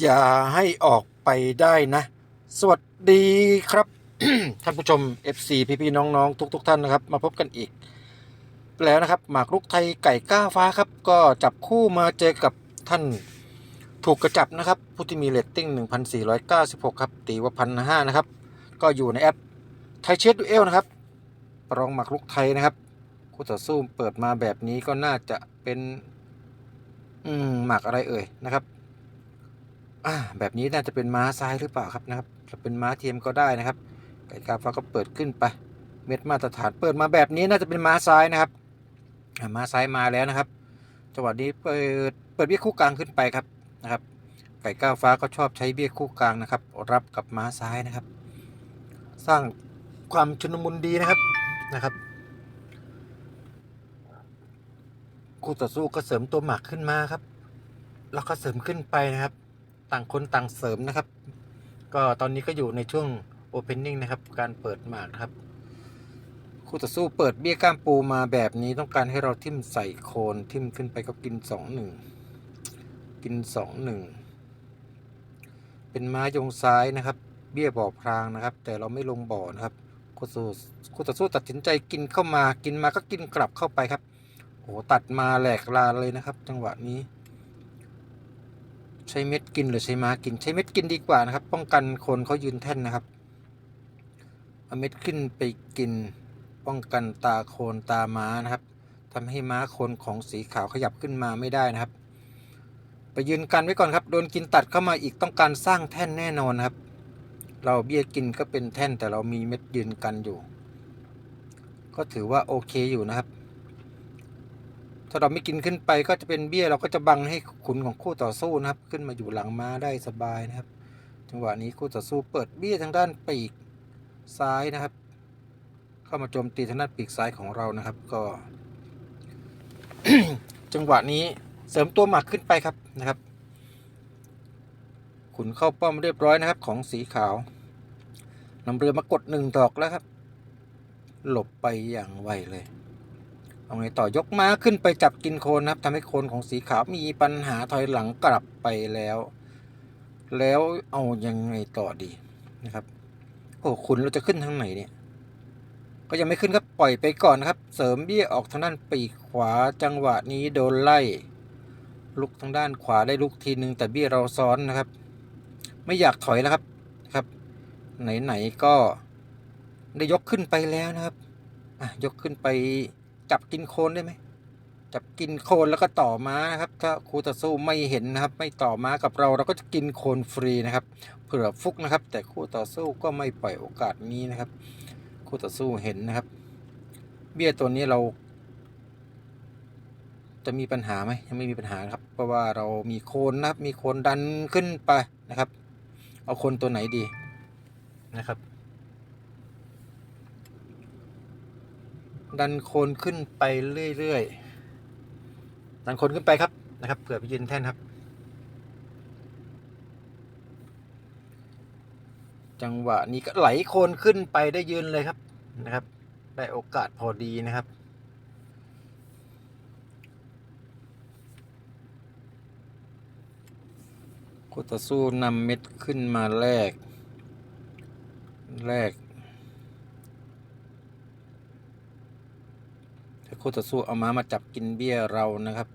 อย่าให้ออกไปได้นะ สวัสดีครับ ท่านผู้ชม FC พี่ๆน้องๆ ทุก ๆ ท่านนะครับ มาพบกันอีก แล้วนะครับ หมากรุกไทยไก่ก้าฟ้าครับ ก็จับคู่มาเจอกับท่านถูกกระจับนะครับ ผู้ที่มีเรตติ้ง 1,496 ครับ ตีว่าพันห้านะครับ ก็อยู่ในแอปไทยเชดดูเอลนะครับรองหมากรุกไทยนะครับคู่ต่อสู้เปิดมาแบบนี้ก็น่าจะเป็น อืมหมากอะไรเอ่ยนะครับ อ่าแบบนี้น่าจะเป็นม้าซ้ายหรือเปล่าครับนะครับจะเป็นม้าเทียมก็ได้นะครับ ไก่กาฟ้าก็เปิดขึ้นไป เม็ดมาตรฐานเปิดมาแบบนี้น่าจะเป็นม้าซ้ายนะครับม้าซ้ายมาแล้วนะครับจังหวะนี้เปิดเปิดเบี้ยคู่กลางขึ้นไปครับนะครับ ไก่ก้าวฟ้าก็ชอบใช้เบี้ยคู่กลางนะครับ รับกับม้าซ้ายนะครับ สร้างความชุนมุนดีนะครับนะครับคู่ต่อสู้ก็เสริมตัวหมากขึ้นมาครับ แล้วก็เสริมขึ้นไปนะครับ ต่างคนต่างเสริมนะครับ ก็ตอนนี้ก็อยู่ในช่วงโอเพนนิ่งนะครับ การเปิดหมากครับ คู่ต่อสู้เปิดเบี้ยก้ามปูมาแบบนี้ต้องการให้เราทิ่มใส่โคนทิ่มขึ้นไปก็กินสองหนึ่งกินสองหนึ่งเป็นม้ายงซ้ายนะครับ เบี้ยบ่อพรางนะครับ แต่เราไม่ลงบ่อนะครับคู่ต่อสู้คู่ต่อสู้ตัดสินใจกินเข้ามากินมาก็กินกลับเข้าไปครับโอ้ตัดมาแหลกลานเลยนะครับ จังหวะนี้ ใช้เม็ดกินหรือใช้ม้ากิน ใช้เม็ดกินดีกว่านะครับ ป้องกันคนเขายืนแท่นนะครับเอาเม็ดขึ้นไปกินป้องกันตาโคนตาม้านะครับทำให้ม้าโคนของสีขาวขยับขึ้นมาไม่ได้นะครับ ไปยืนกันไว้ก่อนครับโดนกินตัดเข้ามาอีกต้องการสร้างแท่นแน่นอนครับ เราเบี้ยกินก็เป็นแท่นแต่เรามีเม็ดยืนกันอยู่ ก็ถือว่าโอเคอยู่นะครับ ถ้าเราไม่กินขึ้นไปก็จะเป็นเบี้ยเราก็จะบังให้ขุนของคู่ต่อสู้นะครับ ขึ้นมาอยู่หลังม้าได้สบายนะครับ จังหวะนี้คู่ต่อสู้เปิดเบี้ยทางด้านปีกซ้ายนะครับ เข้ามาโจมตีทางด้านปีกซ้ายของเรานะครับ ก็ จังหวะนี้เสริมตัวหมักขึ้นไปครับนะครับ ขุนเข้าป้อมเรียบร้อยนะครับของสีขาวนำเรือมากดหนึ่งดอกแล้วครับ หลบไปอย่างไวเลย เอาไงต่อยกม้าขึ้นไปจับกินโคนนะครับทำให้โคนของสีขาวมีปัญหาถอยหลังกลับไปแล้ว แล้วเอายังไงต่อดีนะครับโอ้คุณเราจะขึ้นทางไหนเนี่ยก็ยังไม่ขึ้นครับปล่อยไปก่อนนะครับ เสริมเบี้ยออกทางด้านปีกขวาจังหวะนี้โดนไล่ ลุกทางด้านขวาได้ลุกทีนึงแต่เบี้ยเราซ้อนนะครับ ไม่อยากถอยแล้วครับครับ ไหนๆก็ได้ยกขึ้นไปแล้วนะครับอะยกขึ้นไป จับกินโคนได้ไหมจับกินโคนแล้วก็ต่อม้านะครับ ถ้าครูต่อสู้ไม่เห็นนะครับ ไม่ต่อม้ากับเราเราก็จะกินโคนฟรีนะครับ เผื่อฟุกนะครับ แต่คู่ต่อสู้ก็ไม่ปล่อยโอกาสนี้นะครับ คู่ต่อสู้เห็นนะครับ เบี้ยตัวนี้เรา จะมีปัญหาไหมยังไม่มีปัญหาครับ เพราะว่าเรามีโคนนะครับ มีโคนดันขึ้นไปนะครับ เอาโคนตัวไหนดีนะครับ ดันโคนขึ้นไปเรื่อยๆ ดันโคนขึ้นไปครับนะครับเผื่อไปยืนแท่นครับ จังหวะนี้ก็ไหลโคนขึ้นไปได้ยืนเลยครับนะครับ ได้โอกาสพอดีนะครับคู่ต่อสู้นำเม็ดขึ้นมาแลกแลกถ้า คู่ต่อสู้เอาม้ามาจับกินเบี้ยเรานะครับ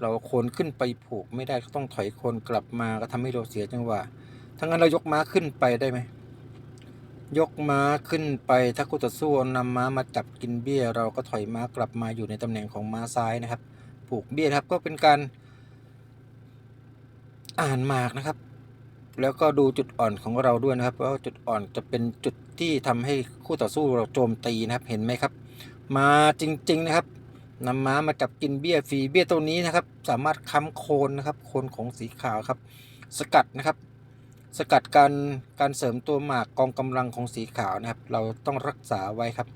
เราโคนขึ้นไปผูกไม่ได้ก็ต้องถอยโคนกลับมาก็ทำให้เราเสียจังหวะถ้างั้นเรายกม้าขึ้นไปได้ไหมยกม้าขึ้นไปถ้าคู่ต่อสู้เอานำม้ามาจับกินเบี้ย เราก็ถอยม้ากลับมาอยู่ในตำแหน่งของม้าซ้ายนะครับ ผูกเบี้ยครับก็เป็นการอ่านหมากนะครับ แล้วก็ดูจุดอ่อนของเราด้วยนะครับว่าจุดอ่อนจะเป็นจุดที่ทำให้คู่ต่อสู้เราโจมตีนะครับเห็นไหมครับ มาจริง ๆ นะครับนำม้ามาจับกินเบี้ยฟรีเบี้ยตัวนี้นะครับ สามารถค้ำโคนนะครับโคนของสีขาวครับ สกัดนะครับ สกัดการการเสริมตัวหมากกองกำลังของสีขาวนะครับ เราต้องรักษาไว้ครับ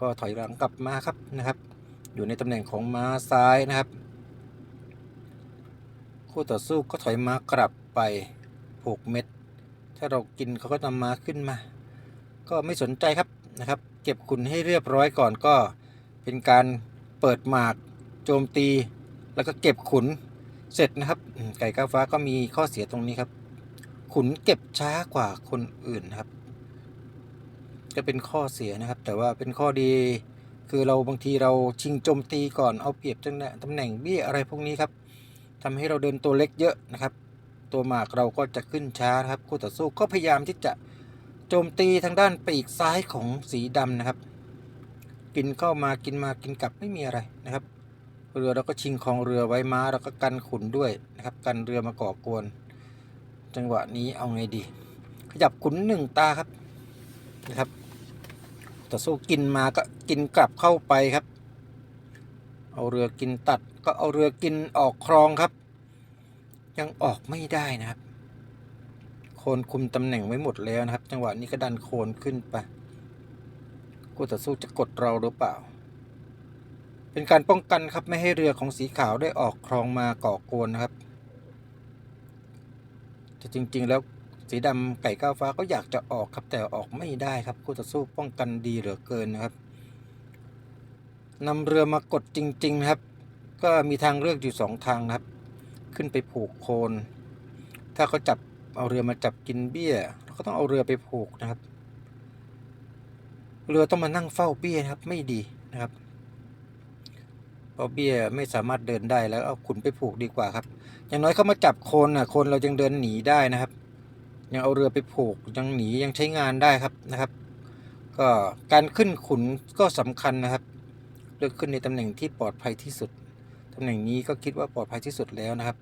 ก็ถอยหลังกลับมาครับนะครับ อยู่ในตำแหน่งของม้าซ้ายนะครับ คู่ต่อสู้ก็ถอยม้ากลับไปผูกเม็ด ถ้าเรากินเขาก็นำม้าขึ้นมา ก็ไม่สนใจครับนะครับ เก็บขุนให้เรียบร้อยก่อนก็ เป็นการเปิดหมาก โจมตี แล้วก็เก็บขุนเสร็จนะครับ ไก่ก้าวฟ้าก็มีข้อเสียตรงนี้ครับ ขุนเก็บช้ากว่าคนอื่นครับ จะเป็นข้อเสียนะครับ แต่ว่าเป็นข้อดีคือเราบางทีเราชิงโจมตีก่อนเอาเปรียบจังนะตำแหน่งเบี้ยอะไรพวกนี้ครับทำให้เราเดินตัวเล็กเยอะนะครับ ตัวหมากเราก็จะขึ้นช้าครับคู่ต่อสู้ก็พยายามที่จะ โจมตีทางด้านปีกซ้ายของสีดำนะครับ กินเข้ามากินมากินกลับไม่มีอะไรนะครับ เรือเราก็ชิงครองเรือไว้ม้าเราก็กันขุนด้วยนะครับ กันเรือมาก่อกวน จังหวะนี้เอาไงดี ขยับขุนหนึ่งตาครับนะครับต่อสู้กินมาก็กินกลับเข้าไปครับ เอาเรือกินตัดก็เอาเรือกินออกคลองครับ ยังออกไม่ได้นะครับ คนคุมตำแหน่งไว้หมดแล้วนะครับ จังหวะนี้ก็ดันโคนขึ้นไปกูต่อสู้จะกดเราหรือเปล่า เป็นการป้องกันครับไม่ให้เรือของสีขาวได้ออกคลองมาก่อกวนนะครับแต่จริง ๆ แล้วสีดำไก่ก้าวฟ้าก็อยากจะออกครับแต่ออกไม่ได้ครับคู่ต่อสู้ป้องกันดีเหลือเกินนะครับนำเรือมากดจริง ๆ ครับ ก็มีทางเลือกอยู่สองทางนะครับ ขึ้นไปผูกโคน ถ้าเขาจับ เอาเรือมาจับกินเบี้ยเราก็ต้องเอาเรือไปผูกนะครับ เรือต้องมานั่งเฝ้าเบี้ยนะครับ ไม่ดีนะครับเพราะเบี้ยไม่สามารถเดินได้แล้วเอาขุนไปผูกดีกว่าครับ อย่างน้อยเขามาจับโคนน่ะโคนเรายังเดินหนีได้นะครับ ยังเอาเรือไปผูกยังหนียังใช้งานได้ครับนะครับ ก็การขึ้นขุนก็สำคัญนะครับเลือกขึ้นในตำแหน่งที่ปลอดภัยที่สุดตำแหน่งนี้ก็คิดว่าปลอดภัยที่สุดแล้วนะครับ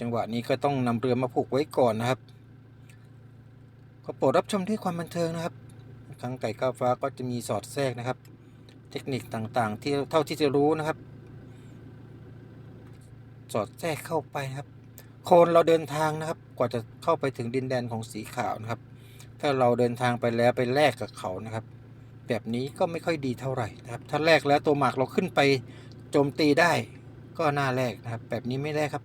จังหวะนี้ก็ต้องนำเรือมาผูกไว้ก่อนนะครับ ก็โปรดรับชมด้วยความบันเทิงนะครับ ครั้งไก่ก้าวฟ้าก็จะมีสอดแทรกนะครับ เทคนิคต่างๆ ที่เท่าที่จะรู้นะครับ สอดแทรกเข้าไปนะครับ โคนเราเดินทางนะครับ กว่าจะเข้าไปถึงดินแดนของสีขาวนะครับ ถ้าเราเดินทางไปแล้วไปแลกกับเขานะครับ แบบนี้ก็ไม่ค่อยดีเท่าไหร่นะครับ ถ้าแลกแล้วตัวหมากเราขึ้นไปโจมตีได้ก็น่าแลกนะครับ แบบนี้ไม่แลกครับ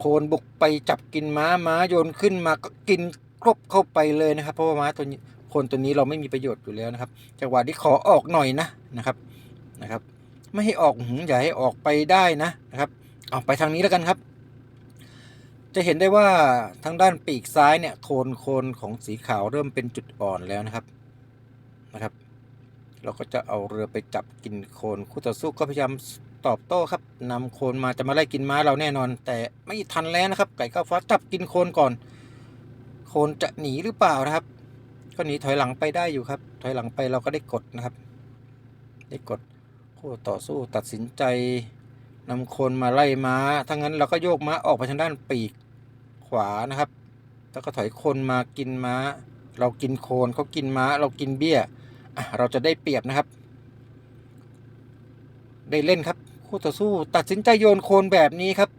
โคนบุกไปจับกินม้าม้าโยนขึ้นมาก็กินครบเข้าไปเลยนะครับ เพราะว่าม้าตัวโคนตัวนี้เราไม่มีประโยชน์อยู่แล้วนะครับจังหวะที่ขอออกหน่อยนะนะครับนะครับ ไม่ให้ออกหืมอย่าให้ออกไปได้นะนะครับออกไปทางนี้แล้วกันครับ จะเห็นได้ว่าทางด้านปีกซ้ายเนี่ยโคนโคนของสีขาวเริ่มเป็นจุดอ่อนแล้วนะครับนะครับ เราก็จะเอาเรือไปจับกินโคนคู่ต่อสู้ก็พยายาม ตอบโต้ครับนำโคนมาจะมาไล่กินม้าเราแน่นอน แต่ไม่ทันแล้วนะครับ ไก่ก้าวฟ้าจับกินโคนก่อน โคนจะหนีหรือเปล่านะครับ ก็หนีถอยหลังไปได้อยู่ครับ ถอยหลังไปเราก็ได้กดนะครับ ได้กดคู่ต่อสู้ตัดสินใจนำโคนมาไล่ม้าถ้างั้นเราก็โยกม้าออกไปทางด้านปีกขวานะครับ แล้วก็ถอยโคนมากินม้า เรากินโคนเขากินม้า เรากินเบี้ยเราจะได้เปรียบนะครับ ได้เล่นครับ คู่ต่อสู้ตัดสินใจโยนโคนแบบนี้ครับ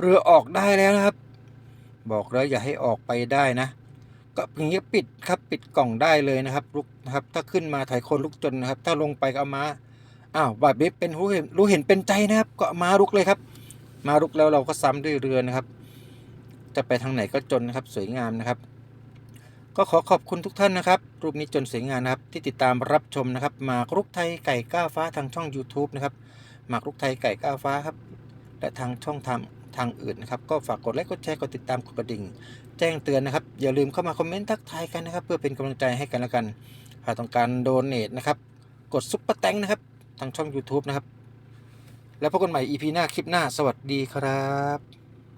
เรือออกได้แล้วนะครับ บอกแล้วอย่าให้ออกไปได้นะ ก็อย่างเงี้ยปิดครับปิดกล่องได้เลยนะครับลุกนะครับ ถ้าขึ้นมาถ่ายโคนลุกจนนะครับ ถ้าลงไปก็เอามาอ้าวแบบนี้เป็นรู้เห็นรู้เห็นเป็นใจนะครับ ก็มาลุกเลยครับ มาลุกแล้วเราก็ซ้ำด้วยเรือนะครับ จะไปทางไหนก็จนนะครับ สวยงามนะครับ ก็ขอขอบคุณทุกท่านนะครับ รูปนี้จนสวยงามนะครับ ที่ติดตามรับชมนะครับหมากรุกไทยไก่ก้าวฟ้าทางช่อง YouTube นะครับหมากรุกไทยไก่ก้าวฟ้าครับ และทางช่องทางทางอื่นนะครับ ก็ฝากกดไลค์กดแชร์กดติดตามกดกระดิ่ง แจ้งเตือนนะครับ อย่าลืมเข้ามาคอมเมนต์ทักทายกันนะครับ เพื่อเป็นกำลังใจให้กันและกันหากต้องการโดเน a นะครับ กดซุปเปอร์แตงนะครับ ทางช่อง YouTube นะครับ แล้วพบกันใหม่ EP หน้าคลิปหน้าสวัสดีครับ